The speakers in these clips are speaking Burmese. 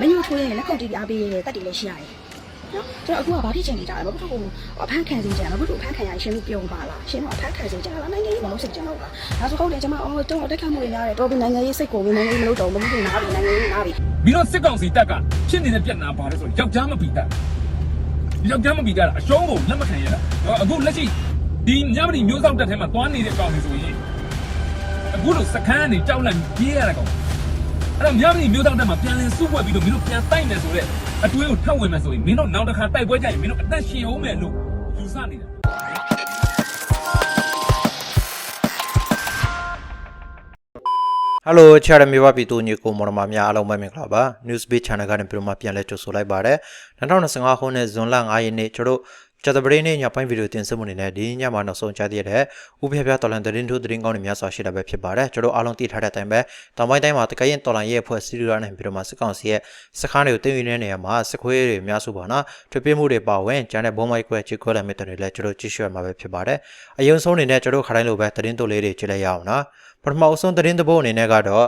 မင်းတို့ကိုရဲ့လက်ခုပ်တီးအားပေးရတဲ့တက်တီလည်းရှိရတယ်နော်ဆိုတော့အခုကဘာဖြစ်ချင်နေကြလဲဘာဖြစ်လို့အဖမ်းခံစေချင်လဲဘာဖြစ်လို့အဖမ်းခံရရင်ရှင်းလို့ပြုံးပါလားရှင်းတော့အဖမ်းခံစေချင်လားနိုင်ငံရေးမလုပ်စေချင်တော့လားဒါဆိုဟုတ်တယ်ကျွန်မအော်တုံးတက်ခတ်မှုတွေများတယ်တော်ပြီနိုင်ငံရေးစိတ်ကိုနိုင်ငံရေးမလုပ်တော့ဘူးမလုပ်နားပြီနိုင်ငံရေးနားပြီပြီးတော့စစ်ကောင်စီတပ်ကဖြစ်နေတဲ့ပြဿနာဘာလဲဆိုတော့ယောက်ျားမပီတတ်ယောက်ျားမပီတတ်အရှုံးကိုလက်မခံရတာအခုလက်ရှိဒီညမတိမျိုးဆောင်တက်ထဲမှာသွားနေတဲ့ကောင်တွေဆိုရင်အခုလိုစခန်းကနေကြောက်လန့်ပြေးရတာကောင် အဲ့တော့ညမတိမျိုးဆောင်တက်မှာပြန်လည်စုဖွဲ့ပြီးတော့မင်းတို့ပြန်တိုက်မယ်ဆိုတော့အတွေးကိုထပ်ဝင်မယ်ဆိုရင်မင်းတို့နောက်တစ်ခါတိုက်ပွဲကြရင်မင်းတို့အသက်ရှင်အောင်မယ်လို့ယူဆနေတာဟယ်လိုချာရမေဘပီတိုညီကိုမော်ရမများအားလုံးပဲမင်္ဂလာပါ Newsbeat Channel ကနေပြန်မှပြန်လဲကြိုဆိုလိုက်ပါရစေ2025ခုနှစ်ဇွန်လ9ရက်နေ့ကျွန်တော်ကျတဲ့ပရင်းနေ့ညပိုင်းဗီဒီယိုတင်ဆက်မှုနေနဲ့ဒီညမှာနောက်ဆုံးကြားသိရတဲ့ဥပဖြပြတော်လန်သတင်းထိုးသတင်းကောင်းတွေများစွာရှိတာပဲဖြစ်ပါတယ်ကျွန်တော်အားလုံးသိထားတဲ့အတိုင်းပဲတောင်ပိုင်းတိုင်းမှာတကရင်တော်လန်ရဲ့အဖွဲ့စီရီယာနဲ့ပြီးတော့မှစစ်ကောင်စီရဲ့စခန်းတွေကိုတင်ယူနေတဲ့နေရာမှာစစ်ခွေးတွေများစုပါနော်ထွေပြမှုတွေပါဝင်ကျန်တဲ့ဘုံမိုက်ကွဲချစ်ခွဲလာမြစ်တွေလည်းကျွန်တော်ကြည့်ရှုရမှာပဲဖြစ်ပါတယ်အယုံဆုံးအနေနဲ့ကျွန်တော်ခတိုင်းလိုပဲသတင်းတိုလေးတွေကြည့်လိုက်ရအောင်နော်ပထမအဆုံးသတင်းသဘောအနေနဲ့ကတော့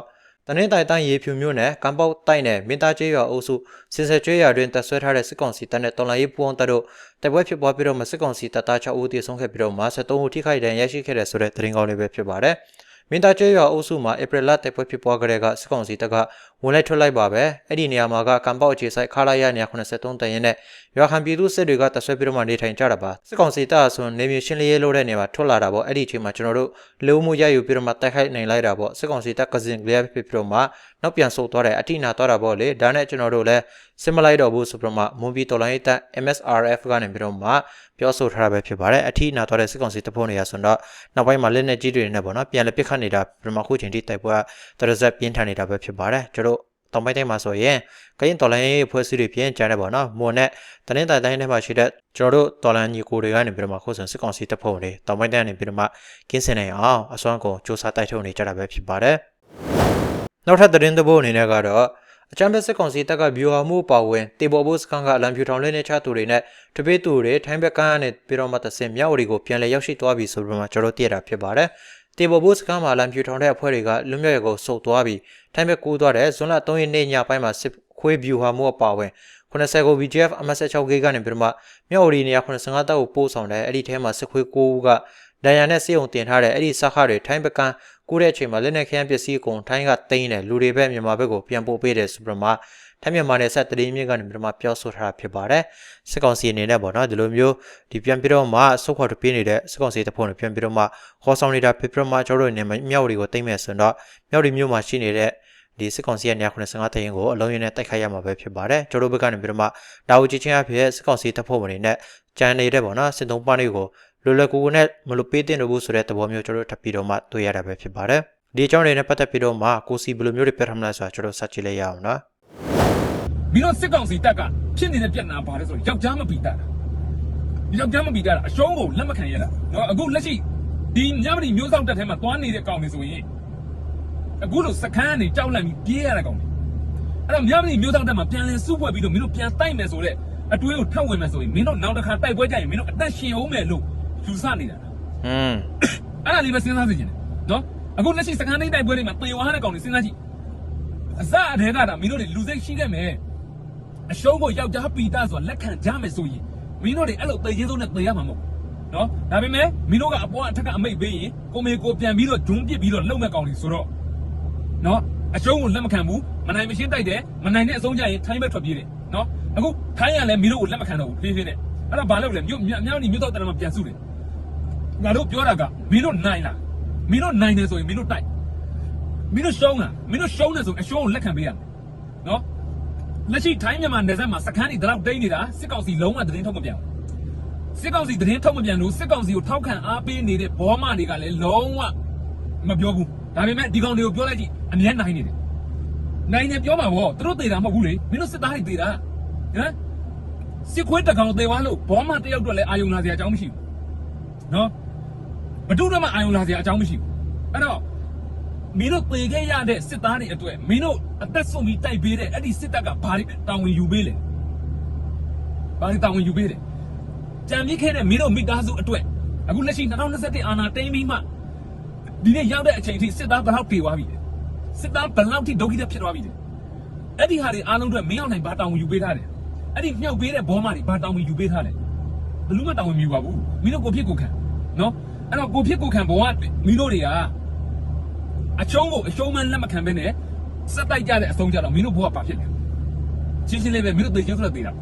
တနင်္တိုင်တိုင်းရေဖြူမြို့နယ်ကံပေါက်တိုက်နယ်မင်းသားကျေးရွာအုပ်စုစင်စကျွေးရွာတွင်တပ်ဆွဲထားတဲ့စစ်ကောင်စီတပ်နဲ့တော်လိုင်းရေးပူးပေါင်းတပ်တို့တိုက်ပွဲဖြစ်ပွားပြီးတော့မှစစ်ကောင်စီတပ်သား6ဦးသေဆုံးခဲ့ပြီးတော့မှ73ဦးထိခိုက်ဒဏ်ရာရရှိခဲ့တဲ့ဆိုတဲ့သတင်းကောင်းလေးပဲဖြစ်ပါတယ်။မင်းသားကျေးရွာအုပ်စုမှာဧပြီလတိုက်ပွဲဖြစ်ပွားကြတဲ့ကစစ်ကောင်စီတပ်ကဝင်လိုက်ထွက်လိုက်ပါပဲ။အဲ့ဒီနေရာမှာကကံပေါက်အခြေဆိုင်ခါလာရ183တန်ရင်နဲ့ရွာခံပြည်သူစစ်တွေကတပ်ဆွဲပြီးတော့မှနေထိုင်ကြတာပါ။စစ်ကောင်စီတပ်အဆွန်နေမြေရှင်းလင်းရေးလုပ်တဲ့နေရာမှာထွက်လာတာပေါ့။အဲ့ဒီအချိန်မှာကျွန်တော်တို့လူမှုရယူပြီးတော့မှတိုက်ခိုက်နိုင်လိုက်တာပေါ့။စစ်ကောင်စီတပ်ကစင်ကလေးဖြစ်ပြီးတော့မှနောက်ပြန်ဆုတ်သွားတယ်အထိနာသွားတာပေါ့လေ။ဒါနဲ့ကျွန်တော်တို့လည်းစင်မလိုက်တော့ဘူးဆိုပြီးတော့မှမွန်ပြည်တော်လိုင်းတပ် MSRF ကနေပြီးတော့မှပြောဆိုထားတာပဲဖြစ်ပါတယ်။အထိနာသွားတဲ့စစ်ကောင်စီတပ်ဖွဲ့နေရဆိုတော့နောက်ပိုင်းမှာလက်နက်ကြီးတွေနဲ့ပေါ့နော်ပြန်လည်ပစ်ခတ်နေတာပြမခုချိန်ထိတိုက်ပွဲကတရဇက်ပြင်းထန်နေတာပဲဖြစ်ပါတယ်။ကျွန်တော် တောင်ပိုင်းတိုင်းမှာဆိုရင်ကရင်တော်လိုင်းရေးဖွဲ့စည်းတွေပြင်ကျန်တယ်ပေါ့နော်မွန်နဲ့တနင်္သာရီတိုင်းထဲမှာရှိတဲ့ကျွန်တော်တို့တော်လန်ညီကိုတွေကနေပြီးတော့မှခုစဉ်စစ်ကောင်စီတပ်ဖွဲ့တွေတောင်ပိုင်းတိုင်းကနေပြီးတော့မှကင်းစင်နိုင်အောင်အစွမ်းကုန်စ조사တိုက်ထုတ်နေကြတာပဲဖြစ်ပါတယ်။နောက်ထပ်သတင်းသဘောအနေနဲ့ကတော့အချမ်းဘက်စစ်ကောင်စီတပ်ကဗျူဟာမှုပါဝင်တေဘော်ဘုစကန်ကအလံဖြူထောင်လဲနေချသူတွေနဲ့တပိတ်သူတွေထိုင်းဘက်ကန်းနဲ့ပြီးတော့မှတဆင်မြောက်ဝတီကိုပြန်လည်ရောက်ရှိသွားပြီဆိုပြီးမှကျွန်တော်တို့သိရတာဖြစ်ပါတယ်။ တေဘော်ဘုစကန်မှာအလံဖြူထောင်တဲ့အဖွဲ့တွေကလွတ်မြောက်ရကိုစုပ်သွားပြီးထိုင်းဘက်ကူးသွားတဲ့ဇွန်လ3ရက်နေ့ညပိုင်းမှာစစ်ခွေးဗျူဟာမှုပါဝင်90ကို BGF MS6 ဂိတ်ကနေပြီးတော့မှမြောက်ဝတီနေရာ85တောက်ကိုပို့ဆောင်တယ်အဲ့ဒီထဲမှာစစ်ခွေး9ဦးကဒဏ်ရာနဲ့စေုံတင်ထားတဲ့အဲ့ဒီစခါတွေထိုင်းဘက်ကန်းကူးတဲ့အချိန်မှာလက်နက်ခရမ်းပစ္စည်းအကုန်ထိုင်းကတိန်းတယ်လူတွေပဲမြန်မာဘက်ကိုပြန်ပို့ပေးတယ်ဆိုပြီးမှ ထိုင်းမြန်မာနယ်ဆက်တရင်မြင့်ကနေမြန်မာပြောဆိုထားတာဖြစ်ပါတယ်စစ်ကောင်စီအနေနဲ့ပေါ့နော်ဒီလိုမျိုးဒီပြန်ပြီးတော့မှစုခွာတပြင်းနေတဲ့စစ်ကောင်စီတပ်ဖွဲ့တွေပြန်ပြီးတော့မှခေါ်ဆောင်နေတာဖြစ်ပြီးတော့မှကျွန်တော်တို့အနေနဲ့မြောက်တွေကိုတိမ့်မယ်ဆိုတော့မြောက်ဒီမျိုးမှာရှိနေတဲ့ဒီစစ်ကောင်စီရဲ့195တရင်ကိုအလုံးရင်းနဲ့တိုက်ခိုက်ရမှာပဲဖြစ်ပါတယ်ကျွန်တော်တို့ဘက်ကနေပြီးတော့မှဒါဝကြီးချင်းအဖြစ်စစ်ကောင်စီတပ်ဖွဲ့ဝင်တွေနဲ့ကြံနေတဲ့ပေါ့နော်စစ်သုံးပါးတွေကိုလွယ်လွယ်ကူကူနဲ့မလို့ပေးတင်လို့ဘူးဆိုတဲ့သဘောမျိုးကျွန်တော်တို့ထပ်ပြီးတော့မှတွေ့ရတာပဲဖြစ်ပါတယ်ဒီအကြောင်းတွေနဲ့ပတ်သက်ပြီးတော့မှကိုစီဘယ်လိုမျိုးတွေပြထမလဲဆိုတာကျွန်တော်စကြည့်လိုက်ရအောင်နော် ပြီးတော့စစ်ကောင်စီတပ်ကဖြစ်နေတဲ့ပြဿနာဘာလဲဆိုတော့ယောက်ျားမပီတတ်တာယောက်ျားမပီတတ်တာအရှုံးကိုလက်မခံရတာနော်အခုလက်ရှိဒီညမတိမျိုးဆောင်တက်ထဲမှာသွားနေတဲ့ကောင်တွေဆိုရင်အခုလိုစခန်းကနေကြောက်လန့်ပြီးပြေးရတဲ့ကောင်တွေအဲ့တော့ညမတိမျိုးဆောင်တက်မှာပြန်လည်စုဖွဲ့ပြီးတော့မင်းတို့ပြန်တိုက်မယ်ဆိုတဲ့အတွေးကိုထပ်ဝင်မယ်ဆိုရင်မင်းတို့နောက်တစ်ခါတိုက်ပွဲကြရင်မင်းတို့အသက်ရှင်အောင်မယ်လို့ယူဆနေတာอืมအဲ့ဒါလေးပဲစဉ်းစားသိချင်တယ်နော်အခုလက်ရှိစခန်းသိမ်းတိုက်ပွဲတွေမှာတေဝါတဲ့ကောင်တွေစဉ်းစားကြည့်အစအထဲကတာမင်းတို့တွေလူစိတ်ရှိခဲ့မယ် အရှုံးကိုယောက်ျားပီတာဆိုတာလက်ခံကြမယ်ဆိုရင်မင်းတို့တွေအဲ့လိုတေချင်းဆုံးနဲ့တေရမှာမဟုတ်ဘူးနော်ဒါပေမဲ့မင်းတို့ကအပေါ်အထက်ကအမိတ်ပေးရင်ကိုမေကိုပြန်ပြီးတော့ဂျွန်းပစ်ပြီးတော့လုံမဲ့ကောင်တွေဆိုတော့နော်အရှုံးကိုလက်မခံဘူးမနိုင်မရှင်းတိုက်တယ်မနိုင်တဲ့အဆုံးကြရင်ထိုင်းဘက်ထွက်ပြေးတယ်နော်အခုထိုင်းရလည်းမင်းတို့ကိုလက်မခံတော့ဘူးဖြည်းဖြည်းနဲ့အဲ့တော့ဘာလုပ်လဲမြို့အများကြီးမြို့တော့တယ်မှာပြန်စုတယ်ငါတို့ပြောတာကမင်းတို့နိုင်လားမင်းတို့နိုင်တယ်ဆိုရင်မင်းတို့တိုက်မင်းတို့ရှုံးလားမင်းတို့ရှုံးတယ်ဆိုရင်အရှုံးကိုလက်ခံပေးရမယ်နော် လက်ရှိထိုင်းမြန်မာနယ်စပ်မှာစခန်းတွေတလောက်တိမ့်နေတာစစ်ကောင်စီလုံးဝသတင်းထုတ်မပြန်ဘူးစစ်ကောင်စီသတင်းထုတ်မပြန်လို့စစ်ကောင်စီကိုထောက်ခံအားပေးနေတဲ့ဘောမတွေကလည်းလုံးဝမပြောဘူးဒါပေမဲ့ဒီကောင်တွေကိုပြောလိုက်ကြည့်အမြဲနိုင်နေတယ်နိုင်တယ်ပြောမှာဗောသူတို့သေးတာမဟုတ်ဘူးလေမင်းတို့စစ်သားတွေသေးတာဟမ်စစ်ခွေးတကောင်သေးသွားလို့ဘောမတယောက်တော့လည်းအာယုံလာစရာအကြောင်းမရှိဘူးနော်ဘဒုတော့မှအာယုံလာစရာအကြောင်းမရှိဘူးအဲ့တော့ မင်းတို့ပေခဲ့ရတဲ့စစ်သားတွေအတွက်မင်းတို့အသက်ဆုံးပြီးတိုက်ပေးတဲ့အဲ့ဒီစစ်တပ်ကဘာတွေတောင်းဝင်ယူပေးလဲဘာတွေတောင်းဝင်ယူပေးတယ်ကြံပြစ်ခဲ့တဲ့မင်းတို့မိသားစုအတွက်အခုလက်ရှိ2021အာဏာသိမ်းပြီးမှဒီနေ့ရောက်တဲ့အချိန်ထိစစ်သားဘယ်လောက်ပြေသွားပြီလဲစစ်သားဘယ်လောက်ထိဒုက္ခိတဖြစ်သွားပြီလဲအဲ့ဒီဟာတွေအားလုံးအတွက်မင်းအောင်နိုင်ဘာတောင်းယူပေးထားတယ်အဲ့ဒီမြောက်ပေးတဲ့ဘောမတွေဘာတောင်းယူပေးထားတယ်ဘလူးမတောင်းယူပါဘူးမင်းတို့ကိုဖြစ်ကိုခံနော်အဲ့တော့ကိုဖြစ်ကိုခံဘောကမင်းတို့တွေက အချုံးကိုအရှုံးမှလက်မခံဘဲနဲ့စက်တိုက်ကြတဲ့အဆုံးကြတော့မင်းတို့ဘောကပါဖြစ်တယ်ရှင်းရှင်းလေးပဲမင်းတို့သိချင်းဆိုတော့သိတာ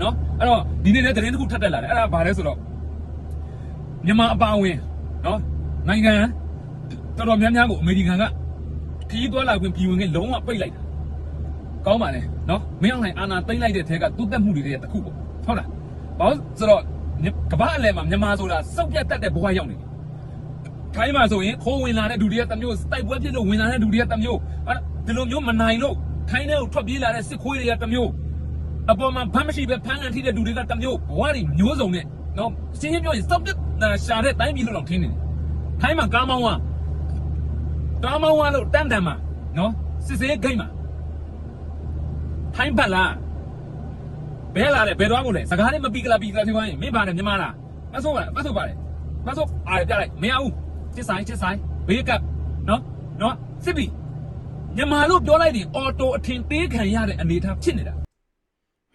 နော်အဲ့တော့ဒီနေ့လည်းသတင်းတစ်ခုထပ်တက်လာတယ်အဲ့ဒါဘာလဲဆိုတော့မြန်မာအပါအဝင်နော်နိုင်ငံတော်တော်များများကိုအမေရိကန်ကခီးသွွာလာခွင့်ပြည်ဝင်ခွင့်လုံးဝပိတ်လိုက်တာကောင်းပါလေနော်မင်းအောင်နိုင်အာနာသိမ့်လိုက်တဲ့ထဲကသူ့တက်မှုတွေရဲ့တစ်ခုပေါ့ဟုတ်လားဘာလို့ဆိုတော့ကမ္ဘာအလယ်မှာမြန်မာဆိုတာစောက်ပြတ်တတ်တဲ့ဘဝရောက်နေတယ် ခိုင်းမှာဆိုရင်ခိုးဝင်လာတဲ့ဒူတွေကတစ်မျိုးတိုက်ပွဲဖြစ်လို့ဝင်လာတဲ့ဒူတွေကတစ်မျိုးအဲ့ဒီလိုမျိုးမနိုင်လို့ခိုင်းတဲ့ကိုထွက်ပြေးလာတဲ့စစ်ခွေးတွေကတစ်မျိုးအပေါ်မှာဖမ်းမရှိပဲဖမ်းကန်ထိတဲ့ဒူတွေကတစ်မျိုးဘဝတွေမျိုးစုံနဲ့နော်ရှင်းရှင်းပြောရင်စောက်ပြတ်ရှာတဲ့တိုင်းပြည်လို့တော့ထင်းနေတယ်ခိုင်းမှာကားမောင်းကကားမောင်းကလို့တန်တန်မှာနော်စစ်စေးဂိတ်မှာထိုင်းပတ်လားဘဲလာလေဘယ်တော့မို့လဲစကားနဲ့မပြီးကလာပြီးကလာဖြစ်သွားရင်မင်းပါနဲ့မြန်မာလားမဆိုးပါမဆိုးပါလေမဆိုးအားပြလိုက်မရဘူး စစ်ဆိုင်စစ်ဆိုင်ဘေးကပ်နော်နော်စစ်ပြီမြန်မာလို့ပြောလိုက်ရင်အော်တိုအထင်သေးခံရတဲ့အနေအထားဖြစ်နေတာ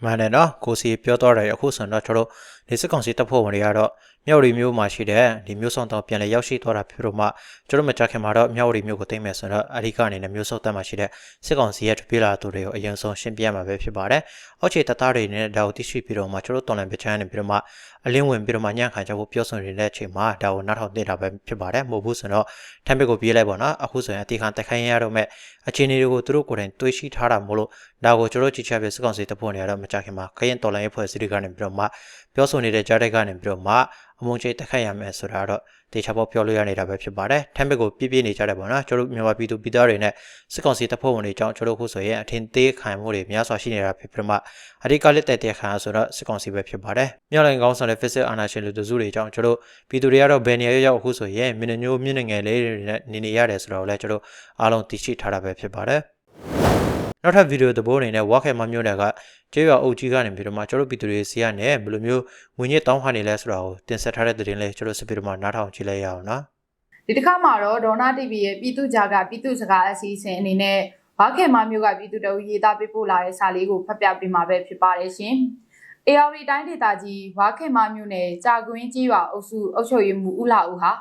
မှန်တယ်နော်ကိုစီပြောတော့တယ်အခုဆိုတော့ကျွန်တော်တို့ဒီစစ်ကောင်စီတပ်ဖွဲ့ဝင်တွေကတော့ မြောက်ရီမျိုးမှာရှိတဲ့ဒီမျိုးဆောင်တော့ပြန်လဲရောက်ရှိသွားတာဖြစ်လို့မှကျွန်တော်မကြခင်မှာတော့မြောက်ရီမျိုးကိုသိမ်းမယ်ဆိုတော့အဓိကအနေနဲ့မျိုးဆောင်တပ်မှာရှိတဲ့စစ်ကောင်စီရဲ့တပြေးလာသူတွေကိုအရင်ဆုံးရှင်းပြမှာပဲဖြစ်ပါတယ်။အောက်ခြေတပ်သားတွေနဲ့ဒါကိုသိရှိပြီးတော့မှကျွန်တော်တော်လန်ပချမ်းနေပြီးတော့မှအလင်းဝင်ပြီးတော့မှညံ့ခံကြဖို့ပြောဆိုနေတဲ့အချိန်မှာဒါကိုနားထောင်နေတာပဲဖြစ်ပါတယ်။မဟုတ်ဘူးဆိုတော့ထမ်းပစ်ကိုပြေးလိုက်ပါတော့အခုဆိုရင်အတီခံတက်ခိုင်းရတော့မဲ့အခြေအနေတွေကိုသူတို့ကိုယ်တိုင်တွေးရှိထားတာမို့လို့ ဒါကိုကျွန်တော်ကြည့်ချပြစစ်ကောင်စီတပ်ဖွဲ့နေရတော့မကြခင်မှာခရင်တော်လိုင်းရဲ့ဖွဲ့စည်းတွေကနေပြီးတော့မှပြောဆိုနေတဲ့ကြားတဲ့ကနေပြီးတော့မှအမုံချိတ်တက်ခိုက်ရမယ်ဆိုတာတော့တေချာပေါပြောလို့ရနေတာပဲဖြစ်ပါတယ်။ထမ်းပစ်ကိုပြည့်ပြည့်နေကြတယ်ပေါ့နော်ကျွန်တော်တို့မြန်မာပြည်သူပြည်သားတွေနဲ့စစ်ကောင်စီတပ်ဖွဲ့ဝင်တွေအကြောင်းကျွန်တော်တို့ခုဆိုရင်အထင်သေးခံမှုတွေများစွာရှိနေတာဖြစ်ပြီးတော့မှအဓိကလက်တက်တဲ့ခံဆိုတော့စစ်ကောင်စီပဲဖြစ်ပါတယ်။မြောက်လိုင်ကောင်းဆောင်တဲ့ physical အာဏာရှင်လူတစုတွေအကြောင်းကျွန်တော်တို့ပြည်သူတွေကတော့ဘယ်နေရာရောက်အခုဆိုရင်မင်းညိုမြင့်ငယ်လေးတွေနဲ့နေနေရတယ်ဆိုတော့လည်းကျွန်တော်အားလုံးသိရှိထားတာပဲဖြစ်ပါတယ်။ နောက်ထပ်ဗီဒီယိုသဘောအနေနဲ့ဝါခဲမမျိုးတွေကကျေးရွာအုပ်ကြီးကနေပြီးတော့မှကျွန်တော်တို့ပြည်သူတွေစီကနေဘယ်လိုမျိုးငွေညစ်တောင်းခါနေလဲဆိုတာကိုတင်ဆက်ထားတဲ့သတင်းလေးကျွန်တော်စပီတော့မှနားထောင်ကြည့်လိုက်ရအောင်နော်ဒီတစ်ခါမှာတော့ဒေါနာ TV ရဲ့ပြည်သူကြားကပြည်သူစကားအစီအစဉ်အနေနဲ့ဘာခေမမျိုးကပြည်သူတို့ရေးသားပေးပို့လာတဲ့စာလေးကိုဖတ်ပြပေးမှာပဲဖြစ်ပါတယ်ရှင်။ ARD တိုင်းဒေသကြီးဘာခေမမျိုးနယ်ကြာကွင်းကြီးရွာအုပ်စုအုပ်ချုပ်ရေးမှူးဦးလာဦးဟာ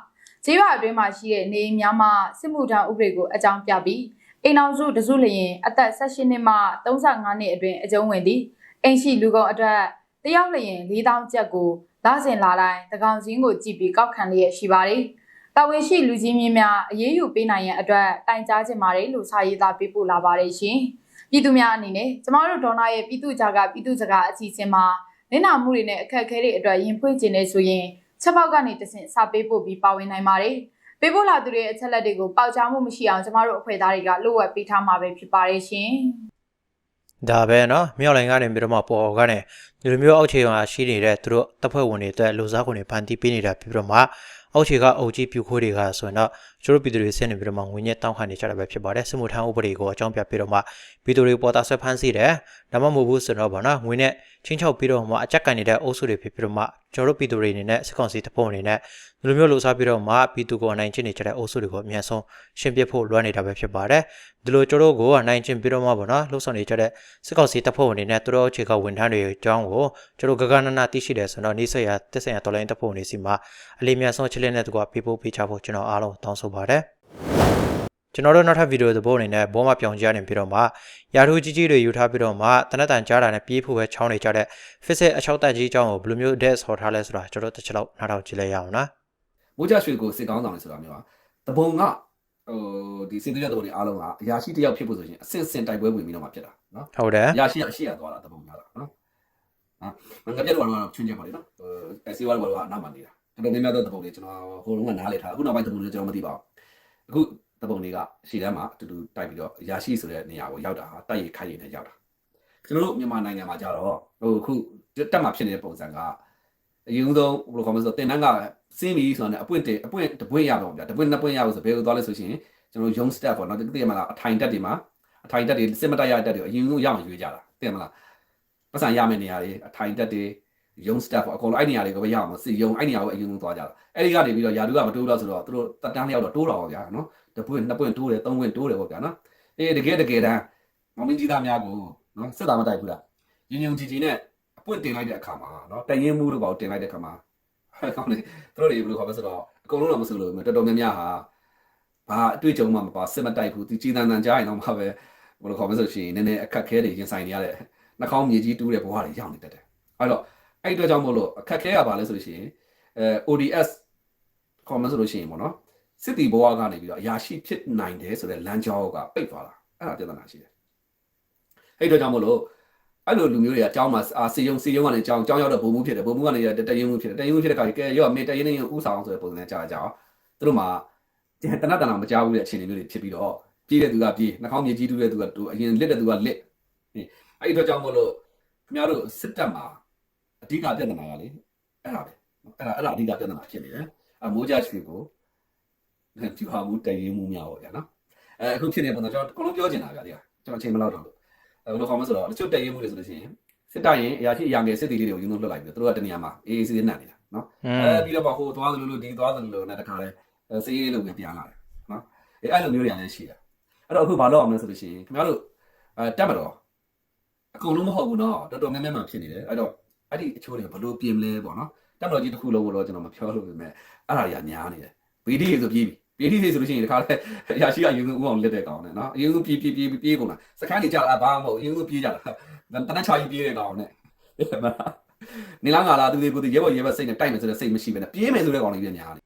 ကြီးရွာအတွင်းမှာရှိတဲ့နေအိမ်များမှစစ်မှုထမ်းဥပဒေကိုအကြောင်းပြပြီး အိမ်အောင်စုတစုလျင်အသက်16နှစ်မှ35နှစ်အတွင်းအကျုံးဝင်သည်အိမ်ရှိလူကုန်အတွက်တယောက်လျင်4000ကျပ်ကိုလစဉ်လာတိုင်းတကောင်စင်းကိုကြည့်ပြီးကောက်ခံလျက်ရှိပါတယ်။တာဝန်ရှိလူကြီးမြင့်များအရေးယူပေးနိုင်ရန်အတွက်တိုင်ကြားချင်ပါတယ်လို့စာရေးသားပေးပို့လာပါတယ်ရှင်။ပြည်သူများအနေနဲ့ကျမတို့ဒေါ်နာရဲ့ပြည်သူကြားကပြည်သူစကားအစီအစဉ်မှာနင့်နာမှုတွေနဲ့အခက်အခဲတွေအတွက်ရင်ဖွင့်ခြင်းနဲ့ဆိုရင်ချက်ပေါက်ကနေတဆင့်စာပေးပို့ပြီးပါဝင်နိုင်ပါတယ်။ ပေးပို့လာသူတွေရဲ့အချက်လက်တွေကိုပေါက်ကြားမှုမရှိအောင်ကျမတို့အဖွဲ့သားတွေကလိုဝက်ပေးထားမှာပဲဖြစ်ပါတယ်ရှင်။ ဒါပဲเนาะမြောက်လိုင်ကနေပြီးတော့မှပေါ်ကနေဒီလိုမျိုးအောက်ခြေမှာရှိနေတဲ့သူတို့တပ်ဖွဲ့ဝင်တွေအတွက်လူစားခွန်တွေဖန်တီးပေးနေတာပြီးတော့မှ အောက်ခြေကအုပ်ကြီးပြူခိုးတွေကဆိုရင်တော့ကျတို့ပြည်သူတွေဆင်းနေပြီးတော့မှငွေညက်တောင်းခံနေကြတာပဲဖြစ်ပါတယ်စစ်မှုထမ်းဥပဒေကိုအကြောင်းပြပြီးတော့မှပြည်သူတွေပေါ်တာဆွဲဖမ်းဆီးတယ်ဒါမှမဟုတ်ဘူးဆိုတော့ဗောနော်ငွေနဲ့ချင်းချောက်ပြီးတော့မှအကြက်ကန်နေတဲ့အုပ်စုတွေဖြစ်ပြီးတော့မှကျတို့ပြည်သူတွေအနေနဲ့စစ်ကောင်စီတပ်ဖွဲ့ဝင်တွေနဲ့ဒီလိုမျိုးလှူစားပြီးတော့မှပြည်သူကိုအနိုင်ကျင့်နေကြတဲ့အုပ်စုတွေကိုအများဆုံးရှင်းပြဖို့လွှမ်းနေတာပဲဖြစ်ပါတယ်ဒီလိုကျတို့ကိုအနိုင်ကျင့်ပြီးတော့မှဗောနော်လှုပ်ဆောင်နေကြတဲ့စစ်ကောင်စီတပ်ဖွဲ့ဝင်တွေနဲ့သူတို့အခြေကဝန်ထမ်းတွေအကြောင်းကိုကျွန်တော်ဂဂနနာသိရှိတယ်ဆိုတော့နေဆက်ရတက်ဆက်ရတော်လိုင်းတပ်ဖွဲ့ဝင်တွေစီမှာအလေးများဆုံးချစ်လက်နဲ့တကွာပေးဖို့ပေးချဖို့ကျွန်တော်အားလုံးတောင်းဆိုပါတယ်ကျွန်တော်တို့နောက်ထပ်ဗီဒီယိုသဘောအနေနဲ့ဘောမပြောင်ကြနေပြီးတော့မှရာထူးကြီးကြီးတွေယူထားပြီးတော့မှတနက်တန်ကြားတာနဲ့ပြေးဖို့ပဲချောင်းနေကြတဲ့ physics အချောက်တက်ကြီးအကြောင်းကိုဘယ်လိုမျိုး desk ဟောထားလဲဆိုတာကျွန်တော်တစ်ချက်လောက်နားထောင်ကြည့်လိုက်ရအောင်နော်မိုးကြရွှေကိုစစ်ကောင်းဆောင်လေဆိုတာမျိုးอ่ะတပုံကဟိုဒီစစ်သေးတဲ့တပုံတွေအားလုံးကအရာရှိတစ်ယောက်ဖြစ်ဖို့ဆိုရင်အစင်စင်တိုက်ပွဲဝင်ပြီးတော့မှဖြစ်တာနော်ဟုတ်တယ်အရာရှိကအရှိရသွားတာတပုံများတာနော်ဟာငါပြက်တော့တော့ချွင်းချက်ပါလေနော်ဟိုအစီဝါဘောကအနားမှနေတာ တော်တော်များများသောတပုံတွေကျွန်တော်ဟိုလုံးကနားလေထားအခုနောက်ပိုင်းတပုံတွေကျွန်တော်မသိပါဘူးအခုတပုံတွေကရှေ့တန်းမှာအတူတူတိုက်ပြီးတော့အရာရှိဆိုတဲ့နေရာကိုရောက်တာဟာတိုက်ရိုက်ခိုက်ရည်နဲ့ရောက်တာကျွန်တော်တို့မြန်မာနိုင်ငံမှာကြတော့ဟိုအခုတက်မှာဖြစ်နေတဲ့ပုံစံကအရင်ဆုံးဘယ်လိုခေါ်မလဲဆိုတော့တင်တန်းကစင်းပြီးဆိုတော့အပွင့်တင်အပွင့်တပွင့်ရတော့ဗျာတပွင့်နှစ်ပွင့်ရဖို့ဆိုဘယ်လိုသွားလဲဆိုရှင်ကျွန်တော် young step ပေါ့နော်တကယ်မလားအထိုင်တက်တွေမှာအထိုင်တက်တွေစစ်မတက်ရတက်တွေအရင်ဆုံးရအောင်ရွေးကြတာသိမလားပတ်စံရမယ့်နေရာတွေအထိုင်တက်တွေ young step ပေါ့အကုန်လုံးအဲ့နေရာတွေကိုပဲရအောင်စီယုံအဲ့နေရာကိုအရင်ဆုံးသွားကြတာအဲ့ဒီကနေပြီးတော့ယာတူကမတိုးတော့ဆိုတော့သူတို့တက်တန်းလျောက်တော့တိုးတော့ဗျာနော်တပွင့်နှစ်ပွင့်တိုးတယ်သုံးပွင့်တိုးတယ်ပေါ့ဗျာနော်အေးတကယ်တကယ်တမ်းမောင်မင်းကြီးသားများကိုနော်စစ်သားမတိုက်ဘူးလားညင်ညုံကြည်ကြည်နဲ့အပွင့်တင်လိုက်တဲ့အခါမှာနော်တရင်မှုတို့ပေါ့တင်လိုက်တဲ့အခါမှာကောင်းတယ်သူတို့တွေဘယ်လိုခေါ်မလဲဆိုတော့အကုန်လုံးတော့မဆိုလို့တော်တော်များများဟာဘာအတွေ့အကြုံမှမပါစစ်မတိုက်ဘူးဒီကြည်တန်တန်ကြားရင်တော့မှပဲဘယ်လိုခေါ်မလဲဆိုရှင်နည်းနည်းအခက်ခဲတွေရင်ဆိုင်နေရတဲ့နှာခေါင်းမြေကြီးတူးတဲ့ဘဝတွေရောက်နေတတ်တယ်အဲ့တော့ အဲ့အတွက်ကြောင့်မို့လို့အခက်ခဲရပါလဲဆိုလို့ရှိရင်အဲ ODS ခေါ်မဆိုလို့ရှိရင်ပေါ့နော်စစ်တီဘဝကနေပြီးတော့အရာရှိဖြစ်နိုင်တယ်ဆိုတဲ့လမ်းကြောင်းကပိတ်သွားတာအဲ့ဒါပြဿနာရှိတယ်အဲ့အတွက်ကြောင့်မို့လို့အဲ့လိုလူမျိုးတွေကအကြောင်းမှာအာစီယုံစီယုံကနေအကြောင်းအကြောင်းရောက်တော့ဘုံမှုဖြစ်တယ်ဘုံမှုကနေတရင်မှုဖြစ်တယ်တရင်မှုဖြစ်တဲ့အခါကျကဲရော့မေတရင်နေဥဆောင်ဆိုတဲ့ပုံစံနဲ့ကြာကြအောင်သူတို့မှာတနတ်တနာမကြားဘူးတဲ့အခြေအနေမျိုးတွေဖြစ်ပြီးတော့ပြေးတဲ့သူကပြေးနှာခေါင်းမြေကြီးတူးတဲ့သူကတူအရင်လစ်တဲ့သူကလစ်အဲ့ဒီအတွက်ကြောင့်မို့လို့ခင်ဗျားတို့စစ်တပ်မှာအ ဓိကပြဿနာကလေအဲ့ဒါပဲအဲ့ဒါအဲ့ဒါအဓိကပြဿနာဖြစ်နေတယ်အမိုးကြရွှေကိုဒီဟာမှုတရင်မှုများပေါ့ဗျာနော်အဲအခုဖြစ်နေပုံတော့ကျွန်တော်အကုန်လုံးပြောချင်တာဗျာဒီကကျွန်တော်ချိန်မလောက်တော့လို့အဲဘယ်လိုခေါ်မလဲဆိုတော့တချို့တရင်မှုတွေဆိုလို့ရှိရင်စစ်တပ်ရင်အရာရှိအရာငယ်စစ်တီလေးတွေကိုယူလို့လွတ်လိုက်ပြီးတော့သူတို့ကတနေရာမှာအေးအေးဆေးဆေးနတ်နေတာနော်อืมအဲပြီးတော့ဟိုသွားသလိုလိုဒီသွားသလိုလိုနဲ့တခါလဲစေးရေးလုပ်ပြီးပြန်လာတယ်နော်အဲအဲ့လိုမျိုးတွေလည်းရှိတယ်အဲ့တော့အခုဘာလုပ်အောင်လဲဆိုလို့ရှိရင်ခင်ဗျားတို့အဲတက်မတော်အကုန်လုံးမဟုတ်ဘူးနော်တော်တော်များများမှဖြစ်နေတယ်အဲ့တော့ အဲ့ဒီအချိုးတွေဘလို့ပြင်မလဲပေါ့နော်တက်မလို့ကြီးတစ်ခုလုံးကိုတော့ကျွန်တော်မပြောလို့ပေမဲ့အဲ့ဒါတွေကများနေတယ်ဗီဒီရေဆိုပြေးပြီပြေးပြီဆိုလို့ရှိရင်ဒီခါလဲရာရှိကရေစုဦးအောင်လက်တဲ့ကောင်နဲ့နော်ရေစုပြေးပြေးပြေးပြေးကုန်လားစခန်းကြီးကြတာဘာမှမဟုတ်ရေစုပြေးကြတာတနက်ချာကြီးပြေးတဲ့ကောင်နဲ့နေလားငါလားသူတွေကိုသူရဲဘော်ရဲဘက်စိတ်နဲ့တိုက်မယ်ဆိုတဲ့စိတ်မရှိဘဲနဲ့ပြေးမယ်ဆိုတဲ့ကောင်လေးပြန်များတယ်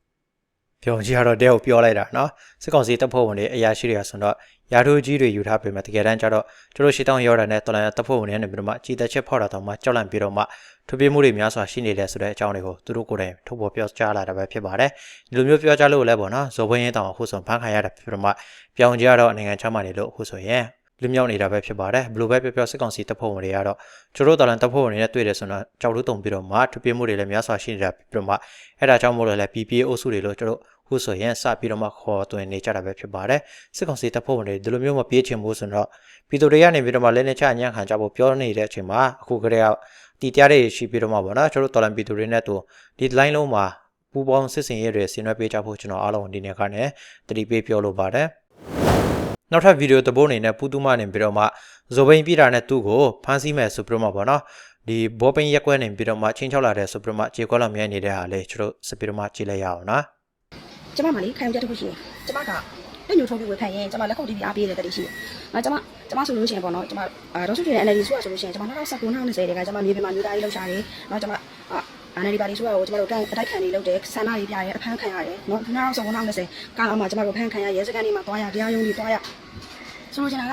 ပြောကြီးကတော့တဲကိုပြောလိုက်တာနော်စစ်ကောင်စီတပ်ဖွဲ့ဝင်တွေအရာရှိတွေကဆိုတော့ရာထူးကြီးတွေယူထားပေမဲ့တကယ်တမ်းကျတော့သူတို့ရှိတောင်းရောတာနဲ့တော်လန်တပ်ဖွဲ့ဝင်တွေနဲ့ပြီးတော့မှကြီးတက်ချက်ဖောက်တာတော့မှကြောက်လန့်ပြီးတော့မှ ထွေပြေးမှုတွေများစွာရှိနေတယ်ဆိုတဲ့အကြောင်းတွေကိုသူတို့ကိုယ်တိုင်ထုတ်ဖော်ပြောကြားလာတာပဲဖြစ်ပါတယ်ဒီလိုမျိုးပြောကြားလို့လည်းပေါ့နော်ဇော်ဘင်းရင်တောင်အခုဆိုဖန်ခံရတာဖြစ်တော့မှပြောင်းကြတော့နိုင်ငံခြားမှာနေလို့အခုဆိုရင်လူမျိုးနေတာပဲဖြစ်ပါတယ်ဘယ်လိုပဲပြောပြောစစ်ကောင်စီတပ်ဖွဲ့ဝင်တွေကတော့ကျတို့တော်လန်တပ်ဖွဲ့ဝင်တွေနဲ့တွေ့တယ်ဆိုတော့ကြောက်လို့တုံပြီးတော့မှထွေပြေးမှုတွေလည်းများစွာရှိနေတာဖြစ်ပြီးတော့မှအဲ့ဒါကြောင့်မို့လို့လည်း PPA အုပ်စုတွေလို့ကျတို့ခုဆိုရင်စပြီးတော့မှခေါ်သွင်းနေကြတာပဲဖြစ်ပါတယ်စစ်ကောင်စီတပ်ဖွဲ့ဝင်တွေဒီလိုမျိုးမပြေးချင်ဘူးဆိုတော့ပြည်သူတွေကနေပြီးတော့မှလက်နဲ့ချညံ့ခံကြဖို့ပြောနေတဲ့အချိန်မှာအခုကတည်းက တီတရားတွေရှိပြီးတော့မှပေါ့နော်ကျွန်တော်တော်လန်ပြည်သူတွေနဲ့တူဒီ line လုံးမှာပူပေါင်းစစ်စင်ရဲတွေဆင်နွှဲပေးကြဖို့ကျွန်တော်အားလုံးဒီနေ့ကနဲ့တတိပေးပြောလိုပါတယ်နောက်ထပ်ဗီဒီယိုတပုတ်အနေနဲ့ပူတူမနေပြီးတော့မှဇိုဘိန်ပြည်တာနဲ့သူ့ကိုဖမ်းဆီးမယ်ဆိုပြီးတော့မှပေါ့နော်ဒီဘောပိန်ရက်ကွဲနေပြီးတော့မှချင်းချောက်လာတဲ့ဆိုပြီးတော့မှခြေခွက်လောက်မြဲနေတဲ့ဟာလေးကျွန်တော်စပြီးတော့မှကြည့်လိုက်ရအောင်နော်ကျမမလေးခံယူချက်တစ်ခုရှိတယ်ကျမက လက်ညှိုးထိုးပြီးဝေဖန်ရင်ကျမလက်ခုပ်တီးပြီးအားပေးရတဲ့တတိရှိတယ်နော်ကျမကျမဆိုလို့ရှိရင်ပေါ့နော်ကျမအာဒေါ်စုတွေ NLD ဆိုတာဆိုလို့ရှိရင်ကျမ2019 2020တွေကကျမမြေပြင်မှာမြို့သားရေးလှုပ်ရှားတယ်နော်ကျမအာ NLD ပါတီဆိုတာကိုကျမတို့အတိုက်ခံနေလုပ်တယ်ဆန္ဒရေးပြရဲအဖမ်းခံရတယ်နော်2019 2020ကာလမှာကျမတို့ဖမ်းခံရရဲစကန်တွေမှာတွားရတရားရုံးတွေတွားရဆိုလိုချင်တာက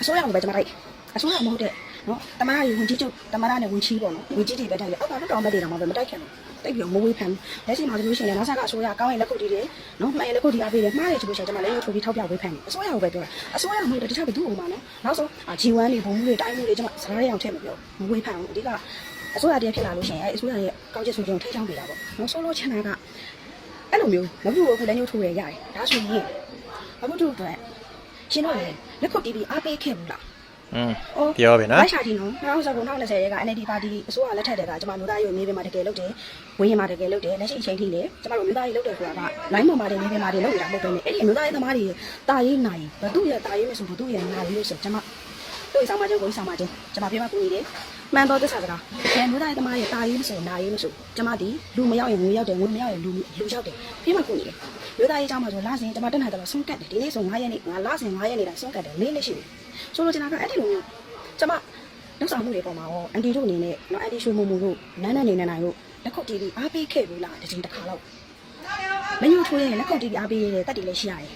အစိုးရကိုပဲကျမတိုက်အစိုးရမဟုတ်တဲ့ နော်တမရရေဝင်ကြီးချုပ်တမရနဲ့ဝင်ချီးပေါ့နော်ဝင်ကြီးတွေပဲတိုက်ရအောက်ကလွတ်တော်မတ်တွေတော့မတိုက်ခင်ဘူးတိတ်ပြီးမဝေးဖမ်းလက်ရှိမှာဆိုလို့ရှိရင်နောက်ဆက်ကအစိုးရကောင်းရင်လက်ခုပ်တီးတယ်နော်မှန်ရင်လက်ခုပ်တီးအားပေးတယ်မှားတယ်ဆိုလို့ရှိရင်ကျွန်မလည်းရုပ်ထုတ်ပြီးထောက်ပြဝေးဖမ်းတယ်အစိုးရကိုပဲပြောတာအစိုးရမဟုတ်တဲ့တခြားဘယ်သူ့ဟိုမှာနော်နောက်ဆုံး G1 တွေဘုံမှုတွေတိုင်းမှုတွေကျွန်မစကားရအောင်ထည့်မပြောမဝေးဖမ်းဘူးအဓိကအစိုးရတည်းဖြစ်လာလို့ရှိရင်အဲအစိုးရရဲ့ကောင်းချက်ဆိုကြုံထိချောင်းပေးတာပေါ့နော်ဆိုလို့ချင်တာကအဲ့လိုမျိုးမဘူးအခုလည်းညှို့ထိုးရရတယ်ဒါဆိုရင်မဘူးတို့အတွက်ရှင်းတော့လေလက်ခုပ်တီးပြီးအားပေးခဲ့ဘူးလား อืมအော်ပြောပြီနော်လိုက်ရှာကြည့်နော်2019 2020ရဲက NLD ပါတီအစိုးရလက်ထက်တည်းကကျွန်မမျိုးသားရေးမြေပြင်မှာတကယ်လုပ်တယ်ဝင်းရင်မှာတကယ်လုပ်တယ်လက်ရှိအချိန်ထိလည်းကျွန်မတို့မျိုးသားရေးလုပ်တယ်ဆိုတာက line ပေါ်မှာတင်မြေပြင်မှာတင်လုပ်နေတာမဟုတ်ဘဲနဲ့အဲ့ဒီမျိုးသားရေးသမားတွေတာရေးနိုင်ဘသူရဲ့တာရေးမဆိုဘသူရဲ့နာရေးလို့ဆိုကျွန်မတို့ရေးဆောင်မချင်းကိုရေးဆောင်မချင်းကျွန်မပြောမှကူညီတယ်မှန်တော့သစ္စာစကားဘယ်မျိုးသားရေးသမားရဲ့တာရေးမဆိုနာရေးမဆိုကျွန်မဒီလူမရောက်ရင်ငွေရောက်တယ်ငွေမရောက်ရင်လူလူရောက်တယ်ပြောမှကူညီတယ်မျိုးသားရေးအကြောင်းမှာဆိုလာစဉ်ကျွန်မတက်နိုင်တယ်လို့ဆုံးကတ်တယ်ဒီနေ့ဆို9ရက်နေ့ငါလာစဉ်9ရက်နေ့တိုင်းဆုံးကတ်တယ်လေးလေးရှိတယ် ဆိုလိုချင်တာကအဲ့ဒီလိုမျိုးကျွန်မလောက်ဆောင်မှုတွေပေါ်မှာရောအန်တီတို့အနေနဲ့နော်အန်တီရွှေမုံမုံတို့နန်းနန်းနေနေနိုင်တို့လက်ခုပ်တီးပြီးအားပေးခဲ့ဘူးလားတစ်ချိန်တစ်ခါတော့မညှို့ထိုးရင်လက်ခုပ်တီးပြီးအားပေးရတဲ့တက်တီလည်းရှိရတယ်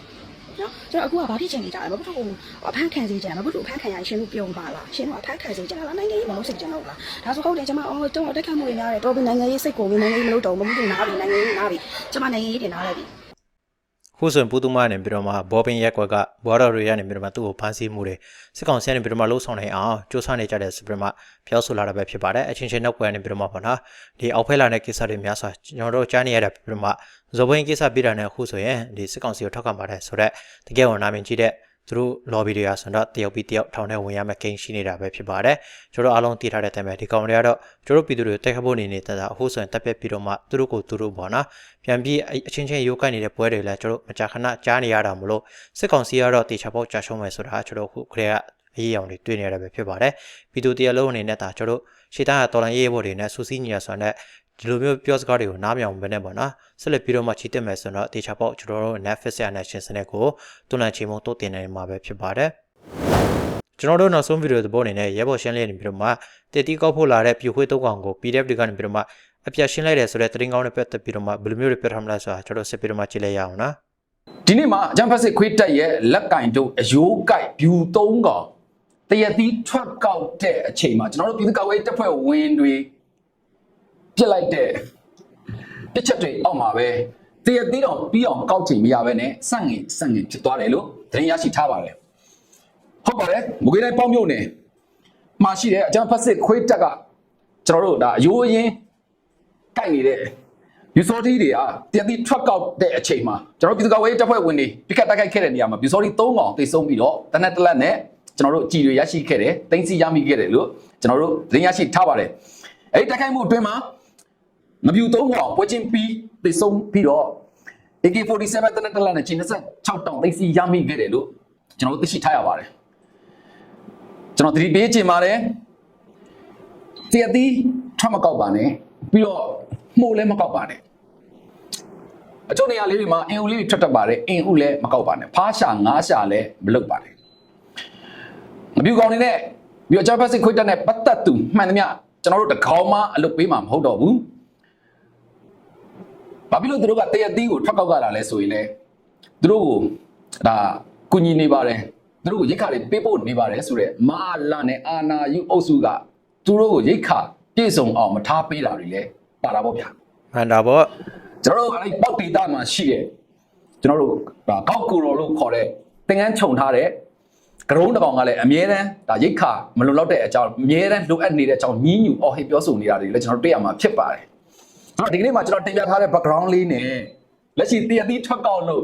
နော်ကျွန်တော်အခုကဘာဖြစ်ချင်နေကြလဲမဟုတ်ဘူးအဖမ်းခံစေချင်မဟုတ်ဘူးအဖမ်းခံရရင်ရှင်တို့ပြုံးပါလားရှင်တို့အဖမ်းခံစေချင်လားနိုင်ငံရေးမလုပ်စေချင်တော့လားဒါဆိုဟုတ်တယ်ကျွန်မအော်ကျွန်တော်တက်ခတ်မှုတွေများတယ်တော်ပြီနိုင်ငံရေးစိတ်ကိုဝင်နိုင်ငံရေးမလုပ်တော့ဘူးမမှုနားပြီနိုင်ငံရေးနားပြီကျွန်မနိုင်ငံရေးတင်နားလိုက်ပြီ ခုဆိုရင်ပူတူမနဲ့ပြီးတော့မှဘောပင်ရက်ကွက်ကဘော်တော်တွေကနေပြီးတော့မှသူ့ကိုဖမ်းဆီးမှုတွေစစ်ကောင်စီကနေပြီးတော့မှလှုပ်ဆောင်နေအောင်စူးစမ်းနေကြတဲ့စပရမပြောဆိုလာတာပဲဖြစ်ပါတယ်အချင်းချင်းနောက်ကွယ်နေပြီးတော့မှပေါ့နော်ဒီအောက်ဖက်လာတဲ့ကိစ္စတွေများစွာကျွန်တော်တို့ကြားနေရတဲ့ပြီးတော့မှဇော်ဘင်းကိစ္စပြတာနဲ့အခုဆိုရင်ဒီစစ်ကောင်စီကိုထောက်ခံပါတယ်ဆိုတော့တကယ်ဝင်နာမင်ကြီးတဲ့ သူတို့ lobby တွေကဆိုတော့တယောက်ပြီးတယောက်ထောင်ထဲဝင်ရမယ့်ကိန်းရှိနေတာပဲဖြစ်ပါတယ်ကျွန်တော်အားလုံးသိထားတဲ့အတိုင်းပဲဒီကောင်တွေကတော့ကျွန်တော်ပြည်သူတွေတက်ခတ်ဖို့နေနေတာအခုဆိုရင်တက်ပြက်ပြီးတော့မှသူတို့ကိုသူတို့ပေါ့နော်ပြန်ပြီးအချင်းချင်းရိုးကိုက်နေတဲ့ပွဲတွေလည်းကျွန်တော်မကြာခဏကြားနေရတာမလို့စစ်ကောင်စီကတော့တေချာပေါက်ကြာရှုံးမယ်ဆိုတာကျွန်တော်ခုခရေကအအရေးအယောင်တွေတွေ့နေရတာပဲဖြစ်ပါတယ်ပြည်သူတရားလုံးအနေနဲ့ဒါကျွန်တော်တို့ရှေ့သားကတော်လန်ရေးရေးဘော်တွေနဲ့စူးစီးညီရဆိုတဲ့ ဒီလိုမျိုးပြောစကားတွေကိုနားမြောင်ပဲနဲ့ပေါ့နော်ဆက်လက်ပြီးတော့မှချီတက်မယ်ဆိုတော့တေချာပေါက်ကျွန်တော်တို့ Netflix ရတဲ့ရှင်စနစ်ကိုတွန်းလှန်ချေမှုတိုးတင်နေမှာပဲဖြစ်ပါတယ်ကျွန်တော်တို့နောက်ဆုံးဗီဒီယိုသဘောအနေနဲ့ရဲဘော်ရှင်းလင်းနေပြီးတော့မှတေတီကောက်ဖို့လာတဲ့ပြူခွေးတုံးကောင်ကို PDF တွေကနေပြီးတော့မှအပြတ်ရှင်းလိုက်တယ်ဆိုတဲ့သတင်းကောင်းတွေပတ်သက်ပြီးတော့မှဘယ်လိုမျိုးတွေပြထားမလဲဆိုတာကျွန်တော်ဆက်ပြီးတော့မှကြည့်လိုက်ရအောင်နော်ဒီနေ့မှာအဂျမ်ဖက်စစ်ခွေးတက်ရဲ့လက်ကင်တို့အယိုးကိုက်ဖြူသုံးကောင်တရတိထွက်ကောက်တဲ့အချိန်မှာကျွန်တော်တို့ပြည်သူ့ကာကွယ်ရေးတပ်ဖွဲ့ဝင်တွေ ပြစ်လိုက်တဲ့တစ်ချက်တွေအောက်မှာပဲတရတိတော့ပြီးအောင်ကောက်ချိန်မရဘဲနဲ့စန့်ငင်စန့်ငင်ဖြစ်သွားတယ်လို့သတင်းရရှိထားပါတယ်ဟုတ်ပါတယ်မကွေးတိုင်းပေါင်းမြို့နယ်မှာရှိတဲ့အဂျမ်ဖက်စစ်ခွေးတက်ကကျွန်တော်တို့ဒါအယိုးအရင်ကိုက်နေတဲ့ယူစောတီတွေကတရတိထွက်ကောက်တဲ့အချိန်မှာကျွန်တော်ပြည်သူ့ကာကွယ်ရေးတပ်ဖွဲ့ဝင်တွေပြစ်ခတ်တိုက်ခိုက်ခဲ့တဲ့နေရာမှာယူစောတီ၃កောင်တိတ်ဆုံးပြီးတော့တနက်တလက်နဲ့ကျွန်တော်တို့အကြည်တွေရရှိခဲ့တယ်တင်းစီရမိခဲ့တယ်လို့ကျွန်တော်တို့သတင်းရရှိထားပါတယ်အဲ့ဒီတိုက်ခိုက်မှုအတွင်းမှာ ငပြူ၃កောင်ပွဲချင်းပြီးတိတ်ဆုံးပြီးတော့ AK47 တနက်တလက်နဲ့ချင်း26တောင်တိတ်စီရမိခဲ့တယ်လို့ကျွန်တော်တို့သိရှိထားရပါတယ်ကျွန်တော်သတိပေးချင်ပါတယ်တရတိထွက်မကောက်ပါနဲ့ပြီးတော့မှုလည်းမကောက်ပါနဲ့အကျုံနေရာလေးတွေမှာအင်ဦးလေးတွေထွက်တတ်ပါတယ်အင်ဦးလည်းမကောက်ပါနဲ့ဖားရှာငားရှာလည်းမလုပ်ပါနဲ့မပြူကောင်နေနဲ့ပြီးတော့ဂျာပတ်စစ်ခွေးတက်နဲ့ပတ်သက်သူမှန်သမျှကျွန်တော်တို့တကောင်းမှအလုပ်ပေးမှာမဟုတ်တော့ဘူး ဘာဖြစ်လို့သူတို့ကတရတီးကိုထွက်ကောက်ကြတာလဲဆိုရင်လေသူတို့ကိုဒါကုညီနေပါတယ်သူတို့ကိုရိတ်ခါတွေပေးဖို့နေပါတယ်ဆိုတော့မာလာနဲ့အာနာယူအုပ်စုကသူတို့ကိုရိတ်ခါပြည့်စုံအောင်မထားပေးတာတွေလဲပါတာပေါ့ဗျာမှန်တာပေါ့ကျွန်တော်တို့အဲ့ဒီပေါက်ဒေတာမှာရှိတဲ့ကျွန်တော်တို့ဒါကောက်ကိုတော်လို့ခေါ်တဲ့သင်္ကန်းခြုံထားတဲ့ကရုံးတစ်ကောင်ကလည်းအမြဲတမ်းဒါရိတ်ခါမလုံလောက်တဲ့အကြောင်းအမြဲတမ်းလိုအပ်နေတဲ့အကြောင်းညင်းညူအော်ဟစ်ပြောဆိုနေတာတွေလည်းကျွန်တော်တို့တွေ့ရမှာဖြစ်ပါတယ်ကျွန် တော်ဒီကနေ့မှာကျွန်တော်တင်ပြထားတဲ့ background လေးနဲ့လက်ရှိတရသီးထွက်ကောက်လို့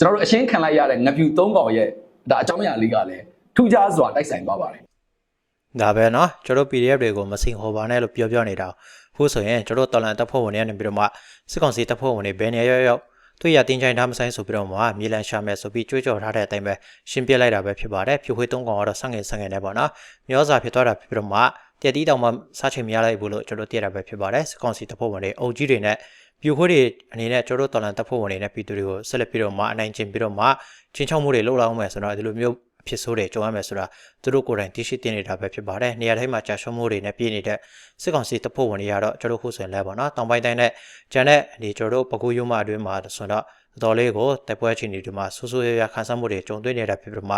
ကျွန်တော်တို့အရှင်းခံလိုက်ရတဲ့ငပြူ၃ကောင်ရဲ့ဒါအကြောင်းအရာလေးကလည်းထူးခြားစွာတိုက်ဆိုင်သွားပါတယ် ဒါပဲเนาะကျွန်တော် PDF တွေကိုမစင်ဟောပါနဲ့လို့ပြောပြနေတာခုဆိုရင်ကျွန်တော်တော်လန်တပ်ဖွဲ့ဝင်တွေကနေပြီးတော့မှစစ်ကောင်စီတပ်ဖွဲ့ဝင်တွေဘယ်နေရာရောက်ရောက်တွေ့ရတင်ချိုင်ထားမဆိုင်ဆိုပြီးတော့မှမြေလန်ရှာမယ်ဆိုပြီးကြွေးကြော်ထားတဲ့အတိုင်းပဲရှင်းပြလိုက်တာပဲဖြစ်ပါတယ်ဖြူခွေးသုံးကောင်ကတော့ဆန့်ငယ်ဆန့်ငယ်နေပေါ့နော်မျောစာဖြစ်သွားတာဖြစ်ပြီးတော့မှ တည်တီးတောင်မှစားချိန်မရလိုက်ဘူးလို့ကျွန်တော်သိရတာပဲဖြစ်ပါတယ်စစ်ကောင်စီတပ်ဖွဲ့ဝင်တွေအုပ်ကြီးတွေနဲ့ပြူခွေးတွေအနေနဲ့ကျွန်တော်တော်လန်တပ်ဖွဲ့ဝင်တွေနဲ့ပြည်သူတွေကိုဆက်လက်ပြီးတော့မှအနိုင်ကျင့်ပြီးတော့မှချင်းချောက်မှုတွေလှုပ်လောင်းမယ်ဆိုတော့ဒီလိုမျိုးဖြစ်ဆိုးတွေကြုံရမယ်ဆိုတာသူတို့ကိုယ်တိုင်သိရှိတင်နေတာပဲဖြစ်ပါတယ်။နေရာတိုင်းမှာကြာရှုံးမှုတွေနဲ့ပြည်နေတဲ့စစ်ကောင်စီတပ်ဖွဲ့ဝင်တွေကတော့ကျွန်တော်တို့ခုဆိုရင်လဲပေါ့နော်။တောင်ပိုင်းတိုင်းနဲ့ကျန်တဲ့ဒီကျွန်တော်တို့ပကူးရုံးမအတွင်းမှာဆိုတော့ တော်လေးကိုတိုက်ပွဲချင်းတွေမှာဆူဆူရရခန်းစားမှုတွေကြုံတွေ့နေတာဖြစ်ပြီးမှ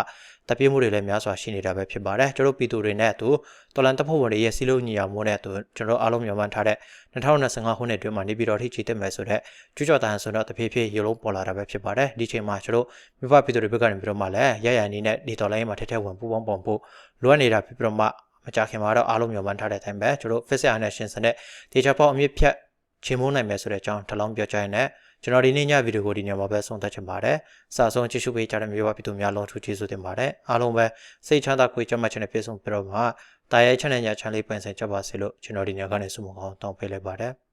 တပြည့်မှုတွေလည်းများစွာရှိနေတာပဲဖြစ်ပါတယ်။ကျွန်တော်ပြည်သူတွေနဲ့အတူတော်လန်တပ်ဖွဲ့ဝင်တွေရဲ့စီလုံးညီအောင်မှုနဲ့အတူကျွန်တော်အားလုံးမြန်မာထားတဲ့2025ခုနှစ်အတွင်းမှာနေပြည်တော်ထိချီတက်မယ်ဆိုတဲ့ကျူးကျော်တန်ဆိုတော့တဖြည်းဖြည်းရေလုံးပေါ်လာတာပဲဖြစ်ပါတယ်။ဒီချိန်မှာကျွန်တော်မိဘပြည်သူတွေဘက်ကနေပြီးတော့မှလည်းရရအနေနဲ့ဒီတော်လိုင်းမှာထက်ထက်ဝင်ပူပေါင်းပေါင်းဖို့လိုအပ်နေတာဖြစ်ပြီးတော့မှမကြခင်မှာတော့အားလုံးမြန်မာထားတဲ့အတိုင်းပဲကျွန်တော် Face Action ရှင်စနဲ့တေချာပေါက်အမြင့်ဖြတ်ချေမိုးနိုင်မယ်ဆိုတဲ့အကြောင်းထပ်လောင်းပြောကြရင်လည်း ကျွန်တော်ဒီနေ့ညဗီဒီယိုကိုဒီညမှာပဲဆုံးသက်ချင်ပါတယ်။စာဆုံးကြည့်ရှုပေးကြတဲ့မျိုးပါပြည်သူများလုံးထူးကျေးဇူးတင်ပါတယ်။အားလုံးပဲစိတ်ချမ်းသာကိုကြမ်းမှတ်ခြင်းနဲ့ပြည့်စုံပြီးတော့မှတာရဲချမ်းတဲ့ညချမ်းလေးပွင့်ဆိုင်ကြပါစေလို့ကျွန်တော်ဒီညကနေဆုမကောင်းတောင်းပေးလိုက်ပါတယ်။